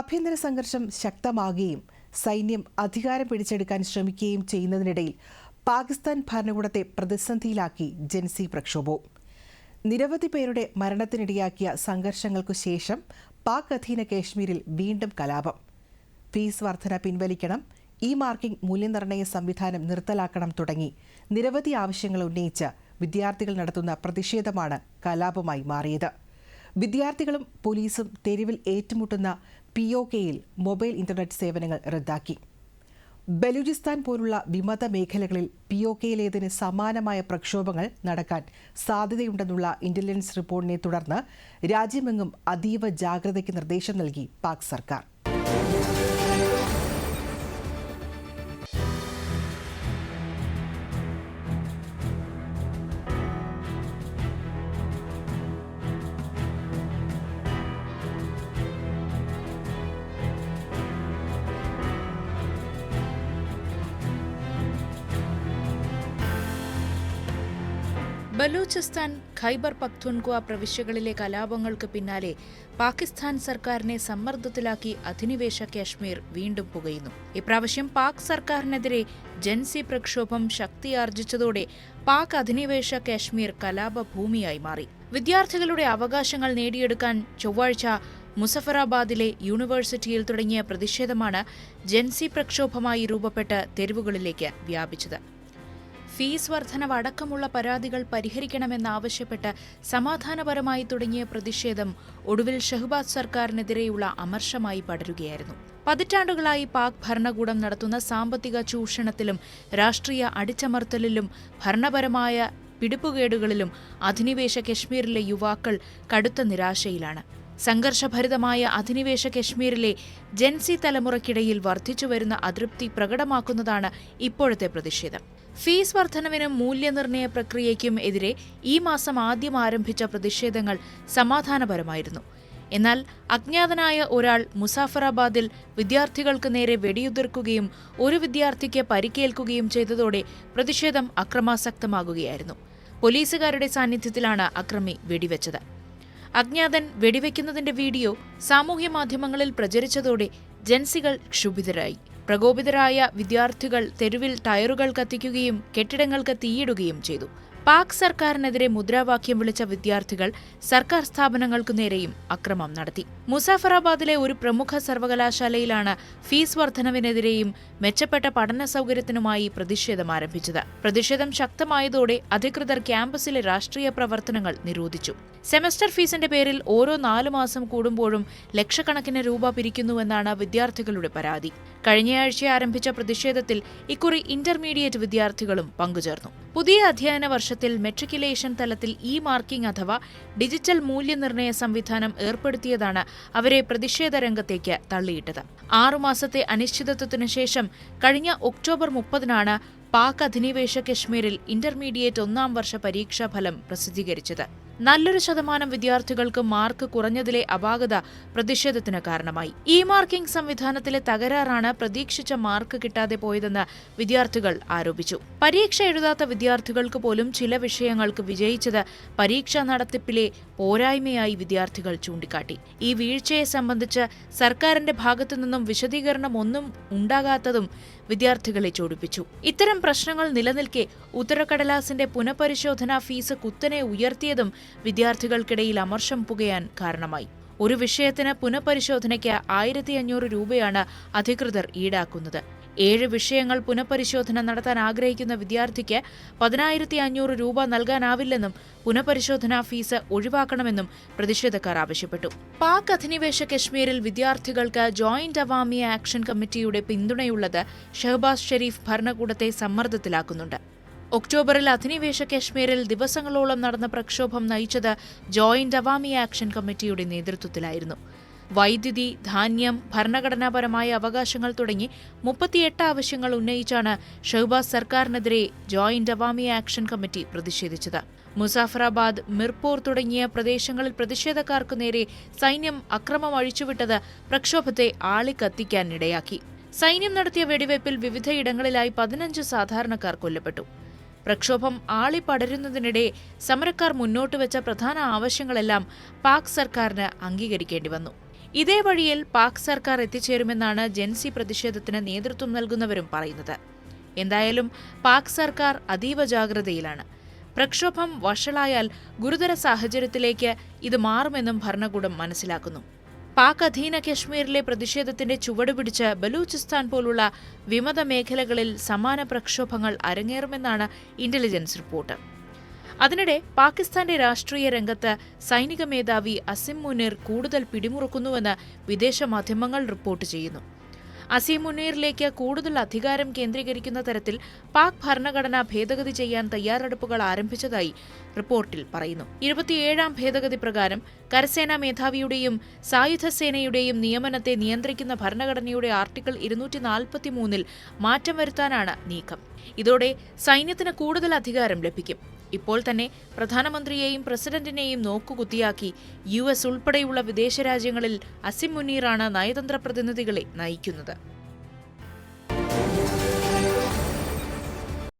ആഭ്യന്തര സംഘർഷം ശക്തമാകുകയും സൈന്യം അധികാരം പിടിച്ചെടുക്കാൻ ശ്രമിക്കുകയും ചെയ്യുന്നതിനിടയിൽ പാകിസ്ഥാൻ ഭരണകൂടത്തെ പ്രതിസന്ധിയിലാക്കി ജൻസി പ്രക്ഷോഭവും നിരവധി പേരുടെ മരണത്തിനിടയാക്കിയ സംഘർഷങ്ങൾക്കു ശേഷം പാക് അധീന കാശ്മീരിൽ വീണ്ടും കലാപം. ഫീസ് വർധന പിൻവലിക്കണം ഇ മാർക്കിംഗ് മൂല്യനിർണയ സംവിധാനം നിർത്തലാക്കണം തുടങ്ങി നിരവധി ആവശ്യങ്ങൾ ഉന്നയിച്ച് വിദ്യാർത്ഥികൾ നടത്തുന്ന പ്രതിഷേധമാണ് കലാപമായി മാറിയത്. വിദ്യാർത്ഥികളും പോലീസും തെരുവിൽ ഏറ്റുമുട്ടുന്ന പി ഒ കെയിൽ മൊബൈൽ ഇന്റർനെറ്റ് സേവനങ്ങൾ റദ്ദാക്കി. ബലൂചിസ്ഥാൻ പോലുള്ള വിമത മേഖലകളിൽ പി ഒ കെയിലേതിന് സമാനമായ പ്രക്ഷോഭങ്ങൾ നടക്കാൻ സാധ്യതയുണ്ടെന്നുള്ള ഇന്റലിജൻസ് റിപ്പോർട്ടിനെ തുടർന്ന് രാജ്യമെങ്ങും അതീവ ജാഗ്രതയ്ക്ക് നിർദ്ദേശം നൽകി പാക് സർക്കാർ. ബലൂചിസ്ഥാൻ ഖൈബർ പഖ്തുൻകുവ പ്രവിശ്യകളിലെ കലാപങ്ങൾക്ക് പിന്നാലെ പാകിസ്ഥാൻ സർക്കാരിനെ സമ്മർദ്ദത്തിലാക്കി അധിനിവേശ കാശ്മീർ വീണ്ടും പുകയുന്നു. ഇപ്രാവശ്യം പാക് സർക്കാരിനെതിരെ ജൻസി പ്രക്ഷോഭം ശക്തിയാർജിച്ചതോടെ പാക് അധിനിവേശ കാശ്മീർ കലാപഭൂമിയായി മാറി. വിദ്യാർത്ഥികളുടെ അവകാശങ്ങൾ നേടിയെടുക്കാൻ ചൊവ്വാഴ്ച മുസഫറാബാദിലെ യൂണിവേഴ്സിറ്റിയിൽ തുടങ്ങിയ പ്രതിഷേധമാണ് ജൻസി പ്രക്ഷോഭമായി രൂപപ്പെട്ട് തെരുവുകളിലേക്ക് വ്യാപിച്ചത്. ഫീസ് വർധനവ് അടക്കമുള്ള പരാതികൾ പരിഹരിക്കണമെന്നാവശ്യപ്പെട്ട് സമാധാനപരമായി തുടങ്ങിയ പ്രതിഷേധം ഒടുവിൽ ഷഹബാസ് സർക്കാരിനെതിരെയുള്ള അമർഷമായി പടരുകയായിരുന്നു. പതിറ്റാണ്ടുകളായി പാക് ഭരണകൂടം നടത്തുന്ന സാമ്പത്തിക ചൂഷണത്തിലും രാഷ്ട്രീയ അടിച്ചമർത്തലിലും ഭരണപരമായ പിടിപ്പുകേടുകളിലും അധിനിവേശ കശ്മീരിലെ യുവാക്കൾ കടുത്ത നിരാശയിലാണ്. സംഘർഷഭരിതമായ അധിനിവേശ കശ്മീരിലെ ജൻസി തലമുറയ്ക്കിടയിൽ വർദ്ധിച്ചുവരുന്ന അതൃപ്തി പ്രകടമാക്കുന്നതാണ് ഇപ്പോഴത്തെ പ്രതിഷേധം. ഫീസ് വർധനവിനും മൂല്യനിർണയ പ്രക്രിയയ്ക്കും എതിരെ ഈ മാസം ആദ്യം ആരംഭിച്ച പ്രതിഷേധങ്ങൾ സമാധാനപരമായിരുന്നു. എന്നാൽ അജ്ഞാതനായ ഒരാൾ മുസാഫറാബാദിൽ വിദ്യാർത്ഥികൾക്ക് നേരെ വെടിയുതിർക്കുകയും ഒരു വിദ്യാർത്ഥിക്ക് പരിക്കേൽക്കുകയും ചെയ്തതോടെ പ്രതിഷേധം അക്രമാസക്തമാകുകയായിരുന്നു. പോലീസുകാരുടെ സാന്നിധ്യത്തിലാണ് അക്രമി വെടിവെച്ചത്. അജ്ഞാതൻ വെടിവെക്കുന്നതിന്റെ വീഡിയോ സാമൂഹ്യ മാധ്യമങ്ങളിൽ പ്രചരിച്ചതോടെ ജൻസികൾ ക്ഷുഭിതരായി. പ്രകോപിതരായ വിദ്യാർത്ഥികൾ തെരുവിൽ ടയറുകൾ കത്തിക്കുകയും കെട്ടിടങ്ങൾക്ക് തീയിടുകയും ചെയ്തു. പാക് സർക്കാരിനെതിരെ മുദ്രാവാക്യം വിളിച്ച വിദ്യാർത്ഥികൾ സർക്കാർ സ്ഥാപനങ്ങൾക്കു നേരെയും അക്രമം നടത്തി. മുസാഫറാബാദിലെ ഒരു പ്രമുഖ സർവകലാശാലയിലാണ് ഫീസ് വർധനവിനെതിരെയും മെച്ചപ്പെട്ട പഠന സൗകര്യത്തിനുമായി പ്രതിഷേധം ആരംഭിച്ചത്. പ്രതിഷേധം ശക്തമായതോടെ അധികൃതർ ക്യാമ്പസിലെ രാഷ്ട്രീയ പ്രവർത്തനങ്ങൾ നിരോധിച്ചു. സെമസ്റ്റർ ഫീസിന്റെ പേരിൽ ഓരോ നാലു മാസം കൂടുമ്പോഴും ലക്ഷക്കണക്കിന് രൂപ പിരിക്കുന്നുവെന്നാണ് വിദ്യാർത്ഥികളുടെ പരാതി. കഴിഞ്ഞയാഴ്ച ആരംഭിച്ച പ്രതിഷേധത്തിൽ ഇക്കുറി ഇന്റർമീഡിയറ്റ് വിദ്യാർത്ഥികളും പങ്കുചേർന്നു. പുതിയ അധ്യയന വർഷത്തിൽ മെട്രിക്കുലേഷൻ തലത്തിൽ ഇ മാർക്കിംഗ് അഥവാ ഡിജിറ്റൽ മൂല്യനിർണയ സംവിധാനം ഏർപ്പെടുത്തിയതാണ് അവരെ പ്രതിഷേധ രംഗത്തേക്ക് തള്ളിയിട്ടത്. ആറുമാസത്തെ അനിശ്ചിതത്വത്തിനു ശേഷം കഴിഞ്ഞ ഒക്ടോബർ മുപ്പതിനാണ് പാക് അധിനിവേശ കശ്മീരിൽ ഇന്റർമീഡിയറ്റ് ഒന്നാം വർഷ പരീക്ഷാഫലം പ്രസിദ്ധീകരിച്ചത്. നല്ലൊരു ശതമാനം വിദ്യാർത്ഥികൾക്ക് മാർക്ക് കുറഞ്ഞതിലെ അപാകത പ്രതിഷേധത്തിന് കാരണമായി. ഇ മാർക്കിംഗ് സംവിധാനത്തിലെ തകരാറാണ് പ്രതീക്ഷിച്ച മാർക്ക് കിട്ടാതെ പോയതെന്ന് വിദ്യാർത്ഥികൾ ആരോപിച്ചു. പരീക്ഷ എഴുതാത്ത വിദ്യാർത്ഥികൾക്ക് പോലും ചില വിഷയങ്ങൾക്ക് വിജയിച്ചത് പരീക്ഷാ നടത്തിപ്പിലെ പോരായ്മയായി വിദ്യാർത്ഥികൾ ചൂണ്ടിക്കാട്ടി. ഈ വീഴ്ചയെ സംബന്ധിച്ച് സർക്കാരിന്റെ ഭാഗത്തു നിന്നും വിശദീകരണം ഒന്നും ഉണ്ടാകാത്തതും വിദ്യാർത്ഥികളെ ചോടിപ്പിച്ചു. ഇത്തരം പ്രശ്നങ്ങൾ നിലനിൽക്കെ ഉത്തരക്കടലാസിന്റെ പുനഃപരിശോധനാ ഫീസ് കുത്തനെ ഉയർത്തിയതും വിദ്യാർത്ഥികൾക്കിടയിൽ അമർഷം പുകയാൻ കാരണമായി. ഒരു വിഷയത്തിന് പുനഃപരിശോധനയ്ക്ക് ആയിരത്തി അഞ്ഞൂറ് രൂപയാണ് അധികൃതർ ഈടാക്കുന്നത്. ഏഴ് വിഷയങ്ങൾ പുനഃപരിശോധന നടത്താൻ ആഗ്രഹിക്കുന്ന വിദ്യാർത്ഥിക്ക് പതിനായിരത്തി അഞ്ഞൂറ് രൂപ നൽകാനാവില്ലെന്നും പുനഃപരിശോധനാ ഫീസ് ഒഴിവാക്കണമെന്നും പ്രതിഷേധക്കാർ ആവശ്യപ്പെട്ടു. പാക് അധിനിവേശ കശ്മീരിൽ വിദ്യാർത്ഥികൾക്ക് ജോയിന്റ് അവാമി ആക്ഷൻ കമ്മിറ്റിയുടെ പിന്തുണയുള്ളത് ഷഹബാസ് ഷെരീഫ് ഭരണകൂടത്തെ സമ്മർദ്ദത്തിലാക്കുന്നുണ്ട്. ഒക്ടോബറിൽ അധിനിവേശ കശ്മീരിൽ ദിവസങ്ങളോളം നടന്ന പ്രക്ഷോഭം നയിച്ചത് ജോയിന്റ് അവാമി ആക്ഷൻ കമ്മിറ്റിയുടെ നേതൃത്വത്തിലായിരുന്നു. വൈദ്യുതി ധാന്യം ഭരണഘടനാപരമായ അവകാശങ്ങൾ തുടങ്ങി മുപ്പത്തിയെട്ട് ആവശ്യങ്ങൾ ഉന്നയിച്ചാണ് ഷഹബാസ് സർക്കാരിനെതിരെ ജോയിന്റ് അവാമി ആക്ഷൻ കമ്മിറ്റി പ്രതിഷേധിച്ചത്. മുസാഫറാബാദ് മിർപൂർ തുടങ്ങിയ പ്രദേശങ്ങളിൽ പ്രതിഷേധക്കാർക്കു നേരെ സൈന്യം അക്രമം അഴിച്ചുവിട്ടത് പ്രക്ഷോഭത്തെ ആളിക്കത്തിക്കാൻ ഇടയാക്കി സൈന്യം നടത്തിയ വെടിവയ്പിൽ വിവിധയിടങ്ങളിലായി പതിനഞ്ച് സാധാരണക്കാർ കൊല്ലപ്പെട്ടു. പ്രക്ഷോഭം ആളിപ്പടരുന്നതിനിടെ സമരക്കാർ മുന്നോട്ട് വെച്ച പ്രധാന ആവശ്യങ്ങളെല്ലാം പാക് സർക്കാരിന് അംഗീകരിക്കേണ്ടി വന്നു. ഇതേ വഴിയിൽ പാക് സർക്കാർ എത്തിച്ചേരുമെന്നാണ് ജെൻസി പ്രതിഷേധത്തിന് നേതൃത്വം നൽകുന്നവരും പറയുന്നത്. എന്തായാലും പാക് സർക്കാർ അതീവ ജാഗ്രതയിലാണ്. പ്രക്ഷോഭം വഷളായാൽ ഗുരുതര സാഹചര്യത്തിലേക്ക് ഇത് മാറുമെന്നും ഭരണകൂടം മനസ്സിലാക്കുന്നു. പാക് അധീന കശ്മീരിലെ പ്രതിഷേധത്തിന്റെ ചുവടുപിടിച്ച് ബലൂചിസ്ഥാൻ പോലുള്ള വിമത മേഖലകളിൽ സമാന പ്രക്ഷോഭങ്ങൾ അരങ്ങേറുമെന്നാണ് ഇന്റലിജൻസ് റിപ്പോർട്ട്. അതിനിടെ പാകിസ്ഥാന്റെ രാഷ്ട്രീയ രംഗത്ത് സൈനിക മേധാവി അസിം മുനീർ കൂടുതൽ പിടിമുറുക്കുന്നുവെന്ന് വിദേശ മാധ്യമങ്ങൾ റിപ്പോർട്ട് ചെയ്യുന്നു. അസീം മുനീറിലേക്ക് കൂടുതൽ അധികാരം കേന്ദ്രീകരിക്കുന്ന തരത്തിൽ പാക് ഭരണഘടന ഭേദഗതി ചെയ്യാൻ തയ്യാറെടുപ്പുകൾ ആരംഭിച്ചതായി റിപ്പോർട്ടിൽ പറയുന്നു. ഇരുപത്തിയേഴാം ഭേദഗതി പ്രകാരം കരസേനാ മേധാവിയുടെയും സായുധ സേനയുടെയും നിയമനത്തെ നിയന്ത്രിക്കുന്ന ഭരണഘടനയുടെ ആർട്ടിക്കിൾ ഇരുന്നൂറ്റി നാൽപ്പത്തിമൂന്നിൽ മാറ്റം വരുത്താനാണ് നീക്കം. ഇതോടെ സൈന്യത്തിന് കൂടുതൽ അധികാരം ലഭിക്കും. ഇപ്പോൾ തന്നെ പ്രധാനമന്ത്രിയെയും പ്രസിഡന്റിനെയും നോക്കുകുത്തിയാക്കി യു എസ് ഉൾപ്പെടെയുള്ള വിദേശ രാജ്യങ്ങളിൽ അസിം മുനീറാണ് നയതന്ത്ര പ്രതിനിധികളെ നയിക്കുന്നത്.